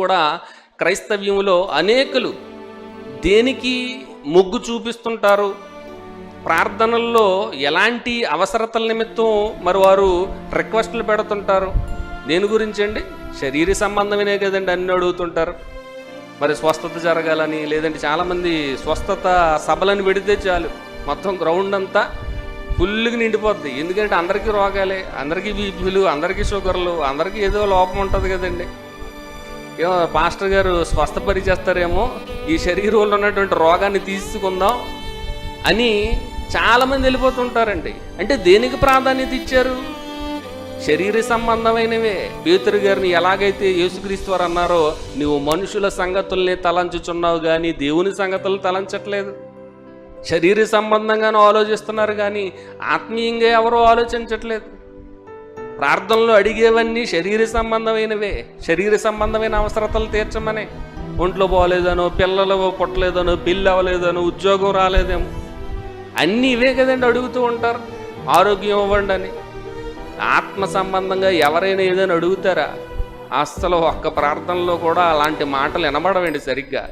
కూడా క్రైస్తవ్యంలో అనేకులు దేనికి మొగ్గు చూపిస్తుంటారు? ప్రార్థనల్లో ఎలాంటి అవసరతల నిమిత్తం మరి వారు రిక్వెస్ట్లు పెడుతుంటారు? దేని గురించి అండి? శరీర సంబంధమైన కదండి అన్ని అడుగుతుంటారు. మరి స్వస్థత జరగాలని లేదంటే చాలామంది స్వస్థత సభలను పెడితే చాలు. మొత్తం గ్రౌండ్ అంతా ఫుల్గా నిండిపోద్ది. ఎందుకంటే అందరికీ రోగాలే అందరికీ బీపీలు అందరికీ షుగర్లు అందరికీ ఏదో లోపం ఉంటుంది కదండి. ఏమో పాస్టర్ గారు స్వస్థపరిచేస్తారేమో ఈ శరీరంలో ఉన్నటువంటి రోగాన్ని తీసుకుందాం అని చాలామంది వెళ్ళిపోతుంటారండి. అంటే దేనికి ప్రాధాన్యత ఇచ్చారు? శరీర సంబంధమైనవే. పేతురు గారిని ఎలాగైతే యేసుక్రీస్తు వారు అన్నారో నువ్వు మనుషుల సంగతుల్ని తలంచుచున్నావు కానీ దేవుని సంగతులు తలంచట్లేదు. శరీర సంబంధంగానే ఆలోచిస్తున్నారు కానీ ఆత్మీయంగా ఎవరూ ఆలోచించట్లేదు. ప్రార్థనలో అడిగేవన్నీ శరీర సంబంధమైనవే. శరీర సంబంధమైన అవసరతలు తీర్చమనే. ఒంట్లో పోలేదనో పిల్లలు పుట్టలేదనో పెళ్ళి అవ్వలేదనో ఉద్యోగం రాలేదేమో. అన్నీ ఇవే కదండి అడుగుతూ ఉంటారు. ఆరోగ్యం ఇవ్వండి అని. ఆత్మ సంబంధంగా ఎవరైనా ఏదైనా అడుగుతారా? అస్సలు ఒక్క ప్రార్థనలో కూడా అలాంటి మాటలు వినబడవండి సరిగ్గా.